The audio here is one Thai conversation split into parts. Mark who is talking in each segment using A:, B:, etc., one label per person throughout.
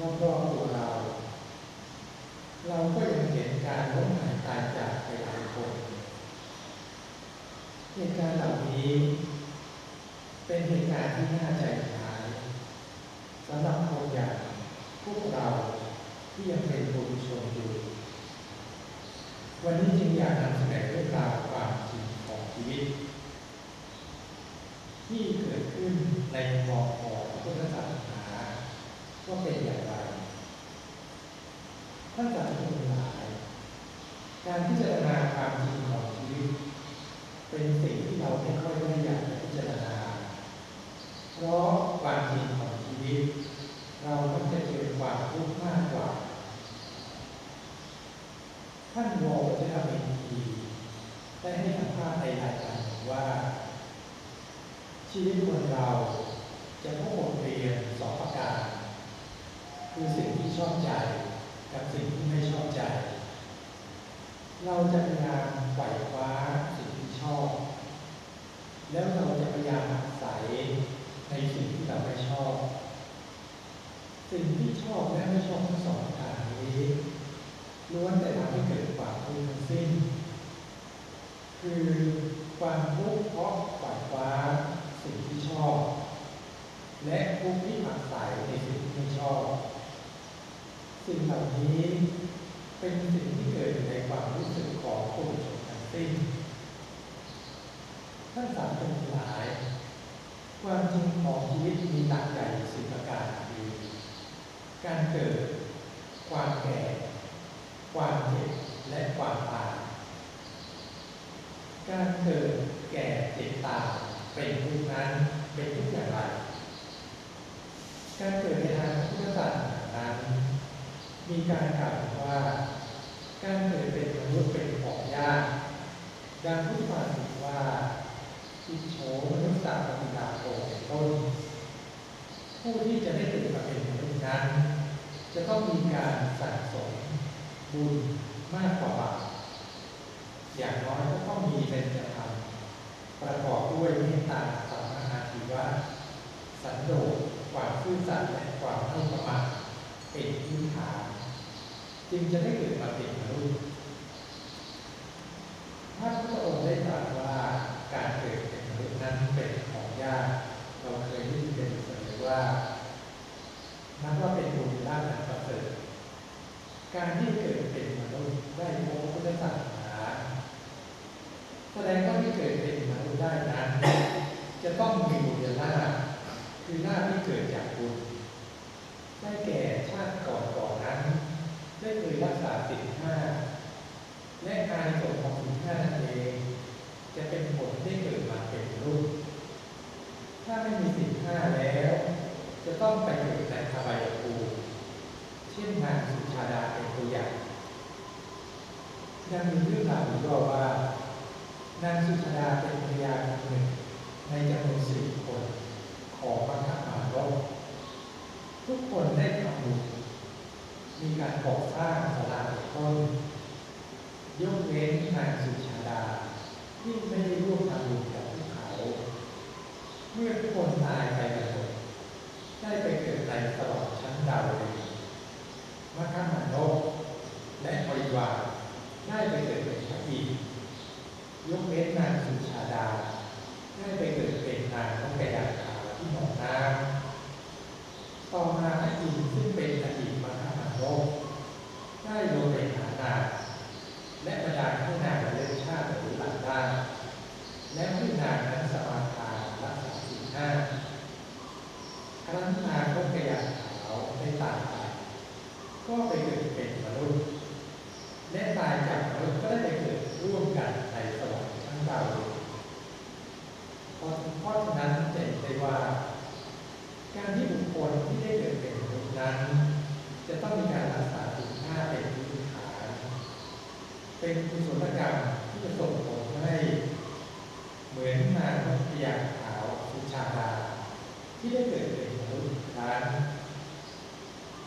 A: รอบๆตัวเรา เราก็ยังเห็นการล้มหายตายจากไปหลายคนเหตุการณ์เหล่านี้ เป็นเหตุการณ์ที่น่าใจหายสำหรับคนอย่างพวกเราที่ยังเป็นผู้ชมอยู่ วันนี้จึงอยากนำเสนอเรื่องราวความจริงของชีวิต ที่เกิดขึ้นในหมอกของพุทธศาสนาว่าเป็นอย่าง ท่านจะทำลายการพิจารณาความจริง สิ่งที่ชอบและไม่ชอบทั้งสองประการนี้ล้วนแต่ทำให้เกิดความทุกข์ทั้งสิ้น คือความทุกข์เพราะฝันฟ้าสิ่งที่ชอบ และทุกข์ที่หมักใสในสิ่งที่ไม่ชอบ สิ่งเหล่านี้เป็นสิ่งที่เกิดในความรู้สึกของผู้ชมทั้งสิ้นท่านสามเป็นหลาย ความจริงของชีวิตมีหลักใหญ่สิบประการคือ การเกิด ความแก่ ความเจ็บ และความตาย การเกิด แก่ เจ็บ ตาย เป็นทุกนั้น เป็นทุกอย่างไร การเกิดในทางพุทธศาสนานั้น มีการกล่าวว่า การเกิดเป็นมนุษย์เป็นของยาก ดังพุทธภาษิตว่าอิโฉมนุษย์สาปฏิดาโตเป็นต้น ผู้ที่จะได้เกิดมาเป็นม นั้น จะต้องมีการสะสมบุญมากกว่าบาปอย่างน้อยก็ต้องมีเป็นธรรมประกอบด้วยเมตตาสัมมาอาชีวะสันโดษความซื่อสัตย์และความไม่ประมาทเป็นพื้นฐานจึงจะได้เกิดมาเป็นมนุษย์พระพุทธองค์ได้ตรัสว่าการเกิดเป็นมนุษย์นั้นเป็นของยาก เราเคยได้ยินเป็นเสมอว่านับว่าเป็นบุญด้านอันประเสริฐการที่เกิดเป็นมนุษย์ได้พบพุทธศาสนาแสดงว่าที่เกิดเป็นมนุษย์ได้นั้น จะต้องมีบุญญาณคือหน้าที่เกิดจากบุญได้แก่ชาติก่อนก่อนนั้น ได้เคยรักษาสินห้าและ การสงของสินห้านั่นเอง จะเป็นผลที่เกิดมาเป็นรูป ถ้าไม่มีสินห้าแล้ว จะต้องไปเกิดในทบายภูมิเช่นนางสุชาดาเป็นตัวอย่างยังมีเรื่องราวอีกว่านางสุชาดาเป็นภรรยาคนหนึ่งในจำนวนสี่คนของพระธรรมารบทุกคนได้ทำบุญมีการก่อสร้างสลาเป็นต้น ยกเว้นนางสุชาดา ที่ไม่ได้ร่วมทำบุญกับพวกเขา เมื่อทุกคนตายไปกันหมดได้ไปเกิดในสวรรค์ชั้นดาวดึงส์มรรคมานพและบริวารได้ไปเกิดเป็นพระอินทร์ยกเว้นนางสุชาดา ได้ไปเกิดเป็นนางนกกระยาขาวที่หนองน้ำต่อมาพระอินทร์ซึ่งเป็นอดีตมรรคมานพได้ลงไปหานาง และประดาให้นางเลือกชาติหรือหลังได้ และให้นางนั้นสมาทานรักษาศีลห้าครั้นนางก็กระยาขาวได้ตายไป ก็ไป เกิดเป็นมนุษย์และตายจากมนุษย์ก็ได้ไปเกิดร่วมกันในสวรรค์ชั้นดาวดึงส์เพราะเพราะฉะนั้นจะเห็นได้ว่า การที่บุคคลที่ได้เกิดเป็นมนุษย์นั้น จะต้องมีการรักษาศีลห้าเป็นพื้นฐานเป็นกุศลกรรมที่จะส่งผลให้เหมือนนางนพยาขาวสุชาดาที่ได้เกิดเป็นมนุษย์อีกครั้ง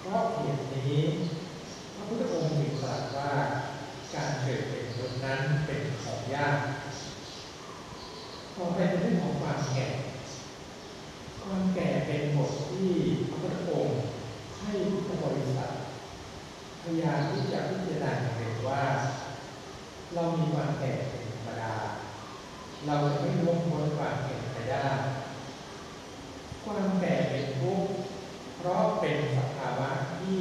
A: เพราะเหตุนี้ พระพุทธองค์จึงตรัสว่าการเกิดเป็นมนุษย์นั้นเป็นของยากต่อไปเป็นเรื่องของความแก่ความแก่เป็นบทที่พระพุทธองค์ให้พุทธบริษัทพยายามที่จะพิจารณาเห็นว่า เรามีความแก่เป็นธรรมดา เราจะไม่ล่วงพ้นความแก่ไปได้ความแก่เป็นทุกข์เพราะเป็นสภาวะที่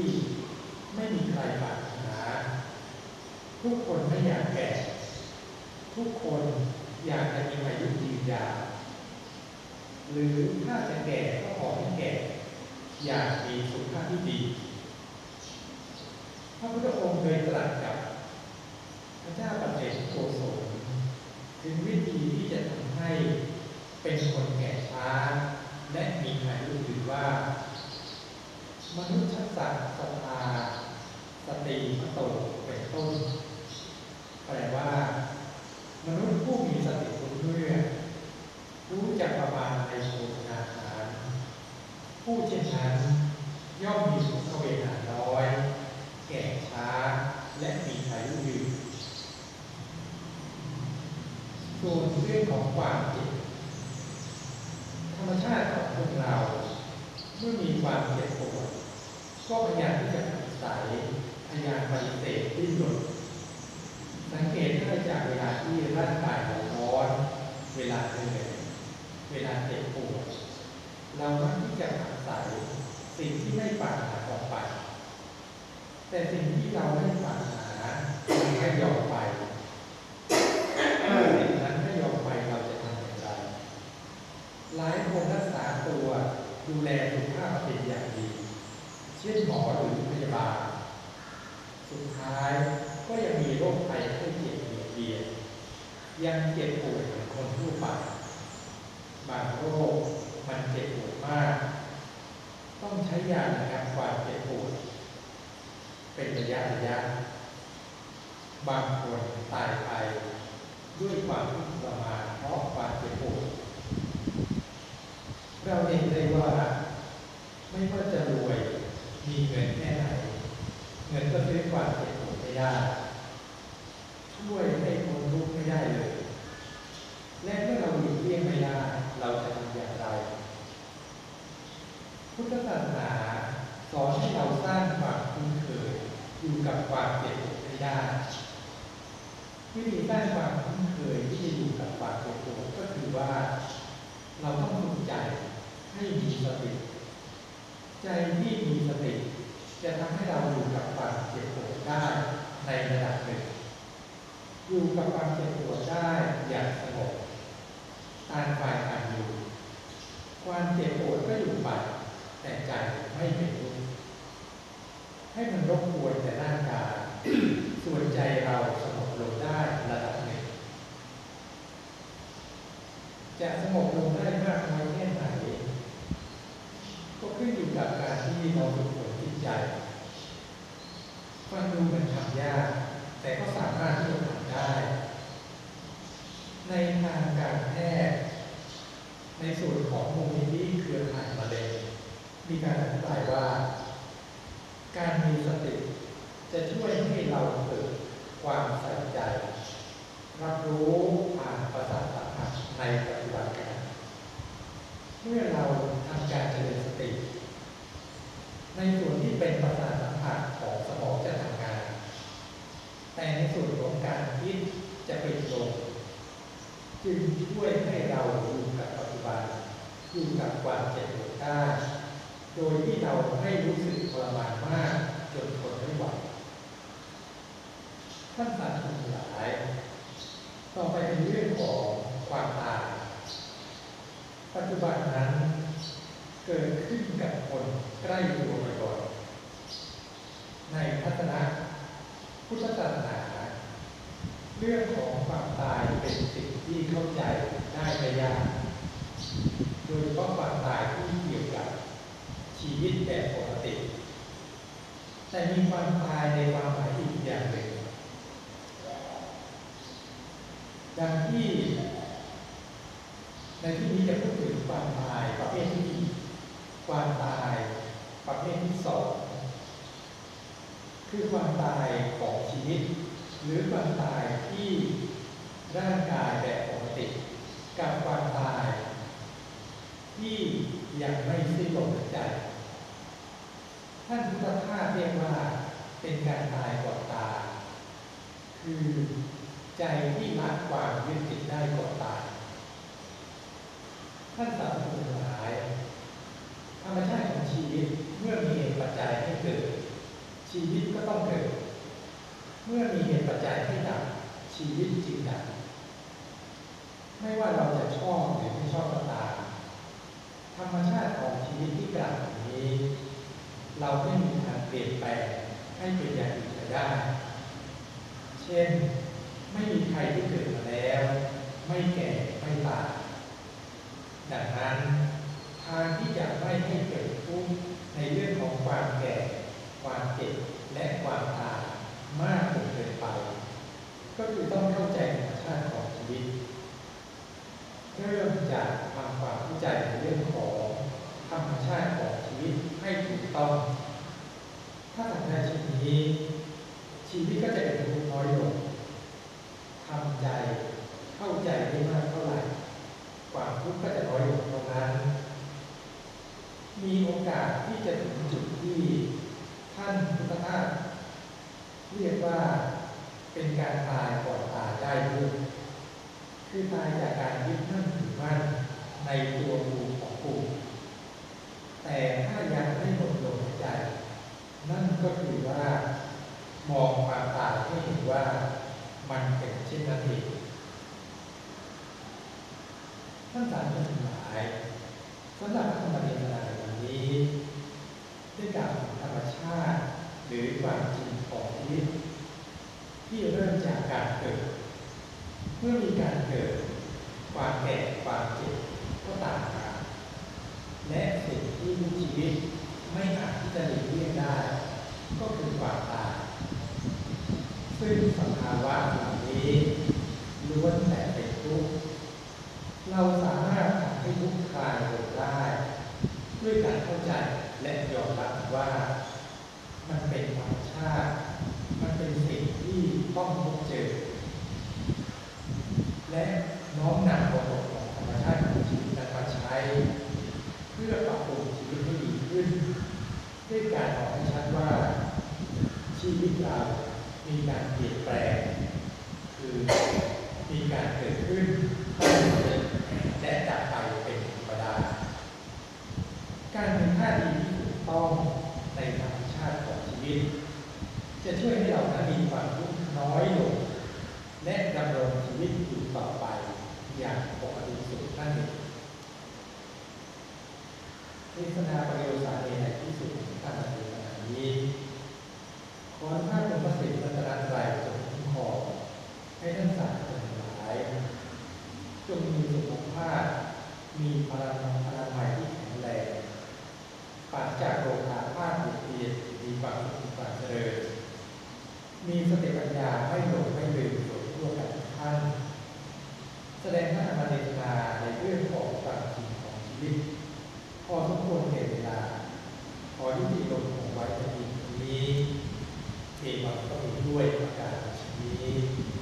A: ม่มีใครปรารถนาทุกคนไม่อยากแก่ ทุกคนอยากจะมีอายุยืนยาวหรือถ้าจะแก่ก็ขอให้แก่ อยากมีสุขภาพที่ดี พระพุทธองค์เคยตรัสกับ พระเจ้าปเจกโกศลถึงวิธีที่จะทำให้เป็นคนแก่ช้า และมีอายุยืนว่า มนุษย์ชัสัตสภาสติมโตเป็นต้น แปลว่า มนุษย์ผู้มีสติรู้เรื่อง รู้จักประมาณในโภชนาหาร ผู้เช่นนั้นย่อมมีสุขเวทนาน้อย แก่ช้า และมีอายุยืน ส่วนเรื่องของความเจ็บธรรมชาติของคนเราเมื่อมีความเจ็บปวดสัยพยายามปฏิเสธที่สุดสังเกตได้จากเวลาที่ร่างกายเราร้อนเวลาเหนื่อยเวลาเจ็บปวดเรามักที่จะผักใสสิ่งที่ไม่ปรารถนาออกไป แต่สิ่งที่เราไม่ปรารถนามันไม่ยอมไปถ้าสิ่งนั้นไม่ยอมไปเราจะทำอย่างไร หลายคนรักษาตัวดูแลสุขภาพ เป็นอย่างดี เช่นหมอหรือพยาบาล สุดท้ายก็ยังมีโรคภัยไข้เจ็บเบียดเบียนยังเจ็บป่วยเหมือนคนทั่วไปบางโรคมันเจ็บปวดมาก ต้องใช้ยาระงับความเจ็บปวด เป็นระยะระยะ บางคนตายไปด้วยความทุกข์ทรมานเพราะความเจ็บปวดเราเห็นได้ว่า ไม่ว่าจะรวยมีเงินแค่ไหน เงินก็ซื้อความเจ็บปวดไม่ได้ ช่วยให้คนทุกข์ไม่ได้เลย และเมื่อเราหลีกเลี่ยงไม่ได้ เราจะทำอย่างไร พุทธศาสนาสอนให้เราสร้างความคุ้นเคยอยู่กับความเจ็บปวดให้ได้วิธีสร้างความคุ้นเคยที่จะอยู่กับความเจ็บปวดก็คือว่า เราต้องฝึกใจให้มีสติ ใจที่มีสติ จะทำให้เราอยู่กับความเจ็บปวดได้ในระดับหนึ่งอยู่กับความเจ็บปวดได้อย่างสงบตางฝ่ายต่างอยู่ ความเจ็บปวดก็อยู่ไปแต่ใจไม่เป็นทุกข์ให้มันรบกวนแต่ร่างกายส่วนใจเราสงบลงได้ระดับหนึ่งจะสงบลงได้มากน้อยแค่ไหน กับการที่เราฝึกฝนจิตใจฟังดูมันทำยาก แต่ก็สามารถที่จะทำได้ ในทางการแพทย์ในส่วนของมูลนิธิเครือข่ายมะเร็งมีการอธิบายว่า การมีสติ จะช่วยให้เราเกิดความสใจ รับรู้ผ่านประสาทสัมผัสในปัจจุบันขณะเมื่อเราทำการเจริญสติ ในส่วนที่เป็นประสาทสัมผัสของสมองจะทำงาน แต่ในส่วนของการคิดจะปิดลง จึงช่วยให้เราอยู่กับปัจจุบัน อยู่กับความเจ็บปวดได้ โดยที่เราไม่รู้สึกทรมานมากจนทนไม่ไหวท่านสาธุทั้งหลาย ต่อไปเป็นเรื่องของความตาย ปัจจุบันนั้นเกิดขึ้นกับคนใกล้ตัวบ่อยๆในทัศนะพุทธศาสนาเรื่องของความตายเป็นสิ่งที่เข้าใจได้ไม่ยากโดยเฉพาะความตายที่เกี่ยวกับชีวิตแบบปกติ แต่มีความตายในความหมายอีกอย่างหนึ่งดังที่ในที่นี้จะพูด ความตายประเภทที่ความตายประเภทที่สองคือความตายของชีวิต หรือความตายที่ร่างกายแบบปกติ กับความตาย ที่ยังไม่สิ้นลมหายใจท่านพุทธทาสเรียกว่าเป็นการตายก่อนตายคือใจที่ละความยึดติดได้ก่อนตาย ท่านสาธุทั้งหลายธรรมชาติของชีวิตเมื่อมีเหตุปัจจัยให้เกิด ชีวิตก็ต้องเกิด เมื่อมีเหตุปัจจัยให้ดับชีวิตจึงดับไม่ว่าเราจะชอบหรือไม่ชอบก็ตามธรรมชาติของชีวิตที่กล่าวนี้ เราไม่มีทางเปลี่ยนแปลงให้เป็นอย่างอื่นไปได้ เช่น ไม่มีใครที่เกิดมาแล้ว ไม่แก่ไม่ตาย ดังนั้นทางที่จะไม่ให้เกิดทุกข์ในเรื่องของความแก่ ความเจ็บและความตายมากจนเกินไป ก็คือต้องเข้าใจธรรมชาติของชีวิต เริ่มจากทำความเข้าใจในเรื่องของธรรมชาติของชีวิตให้ถูกต้อง ถ้าทำได้เช่นนี้ ชีวิตก็จะเป็นทุกข์น้อยลงทำใจเข้าใจได้มากเท่าไหร่ความทุกข์ก็จะน้อยลงเท่านั้น มีโอกาสที่จะถึงจุดที่ท่านพุทธทาส เรียกว่าเป็นการตายก่อนตายได้ด้วยคือตายจากการยึดมั่นถือมั่นในตัวกูของกูแต่ถ้ายังไม่หมดลมหายใจ นั่นก็คือว่ามองความตายให้เห็นว่ามันเป็นเช่นนั้นเองท่านสาธุชนหลายสำหรับธรรมเทศนาในวันนี้ได้กล่าวถึงธรรมชาติหรือความจริง ของชีวิตที่เริ่มจากการเกิด เมื่อมีการเกิด ความแก่ความเจ็บก็ตามมาและสิ่งที่ผู้ชีวิตไม่อาจที่จะหลีกเลี่ยงได้ ก็คือความตายซึ่งสภาวะเหล่านี้ล้วนแต่เป็นทุกข์เราสามารถทำให้ทุกข์คลายลงได้ ด้วยการเข้าใจและยอมรับว่า มันเป็นธรรมชาติ มันเป็นสิ่งที่ต้องพบเจอ และน้อมนำบทบทของธรรมชาติของชีวิตนั้นมาใช้ เพื่อปรับปรุงชีวิตให้ดีขึ้น ด้วยการบอกให้ชัดว่า ชีวิตเรา มีการเปลี่ยนแปลง คือมีการเกิดขึ้นและดับไปเป็นธรรมดา การเป็นท่าทีที่ถูกต้องในธรรมชาติของชีวิต จะช่วยให้เรานั้นมีความทุกข์น้อยลง และดำรงชีวิตอยู่ต่อไป อย่างปกติสุขนั่นเอง เทศนาประโยชน์สาเหตุที่สุดท่านในขณะนี้ขอท่านองค์พระสิทธิ์รัตนตรัยจงคุ้มครองให้ท่านสาธุชนทั้งหลายจงมีสุขภาพมีพลังพลังใหม่ที่แข็งแรงปราศจากโรคอาพาธบุเบียดมีความสุขความเจริญ มีสติปัญญาไม่หลงไม่ลืมโดยทั่วกันทุกท่าน แสดงพระธรรมเทศนาในเรื่องของความจริงของชีวิต พอสมควรแก่เวลา ขอยุติลงของไว้ในทีนี้เทวังก็มีด้วยประการชนี้